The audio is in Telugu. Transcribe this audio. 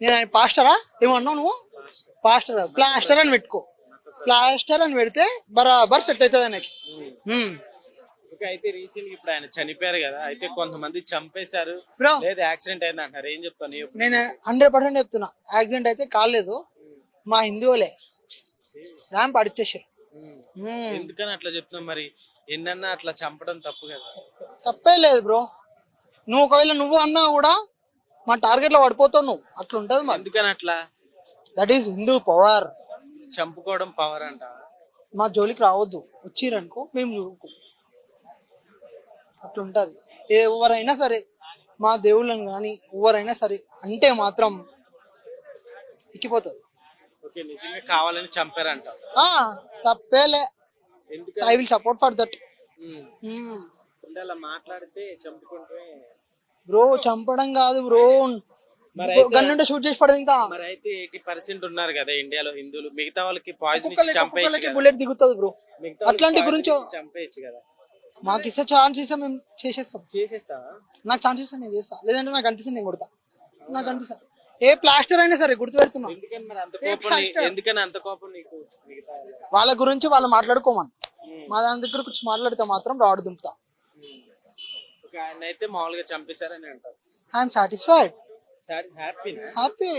నేను ఆయన పాస్టరా? ఏమన్నావు నువ్వు? పాస్టర్? ప్లాస్టర్ అని పెట్టుకో. ప్లాస్టర్ అని పెడితే బరాబర్ సెట్ అవుతుంది ఆయనకి. అయితే రీసెంట్ ఇప్పుడు ఆయన చనిపోయారు కదా అయితే కొంతమంది చంపేశారు. లేదా యాక్సిడెంట్ అయింది అంటారు ఏం చెప్తాను? నేను హండ్రెడ్ పర్సెంట్ చెప్తున్నా. యాక్సిడెంట్ అయితే కాలేదు మా హిందువులే ర్యాంప్ అడిచేసారు ఉమ్. ఎందుకని అట్లా చెప్తున్నావు మరి? ఎన్నన్నా అట్లా చంపడం తప్పు కదా. తప్పే లేదు బ్రో. నువ్వు ఒకవేళ నువ్వు అన్నా కూడా మా టార్గెట్లో పడిపోతావు నువ్వు. అట్లా ఉంటది మరి. ఎందుకని అట్లా? దట్ ఈస్ హిందూ పవర్ చంపుకోవడం పవర్ అంట మా జోలికి రావద్దు. వచ్చిరనుకో మేము చూడుకో అట్లా ఉంటది ఎవరైనా సరే మా దేవుళ్ళని కానీ ఎవరైనా సరే అంటే మాత్రం ఎక్కిపోతుంది. ఓకే నిజంగా కావాలని చంపారంట ఆ, తప్పేలే. ఎందుకు I will support for that అలా మాట్లాడితే చంపుకుంటే బ్రో చంపడం కాదు బ్రో. మరి గన్నుంటే షూట్ చేసి పడదు ఇంకా. మరి అయితే ఎయిటీ పర్సెంట్ ఉన్నారు కదా ఇండియాలో హిందువులు. మిగతా వాళ్ళకి పాయిజన్ ఇచ్చి చంపేయచ్చు బుల్లెట్ దిగుతుంది బ్రో. అట్లాంటి గురించి చంపేయచ్చు కదా. మాకు ఇస్తే ఛాన్స్ ఇస్తే మేము చేసేస్తాం. చేసేస్తావా? నాకు ఛాన్స్ ఇస్తే నేను చేస్తా. లేదంటే నాకు అనిపిస్తుంది నేను కొడతా. నాకు అనిపిస్తా. ఏ ప్లాస్టర్ అయినా సరే గుర్తు పెడుతున్నా ఎందుకని అంత కోపం నీకు? వాళ్ళ గురించి వాళ్ళు మాట్లాడుకోమని. మా దాని దగ్గర వచ్చి మాట్లాడితే మాత్రం రాడు దింపుతా. ఒక ఆయన అయితే మామూలుగా చంపేశారని అంటారు. I'm satisfied. హ్యాపీనా? హ్యాపీ.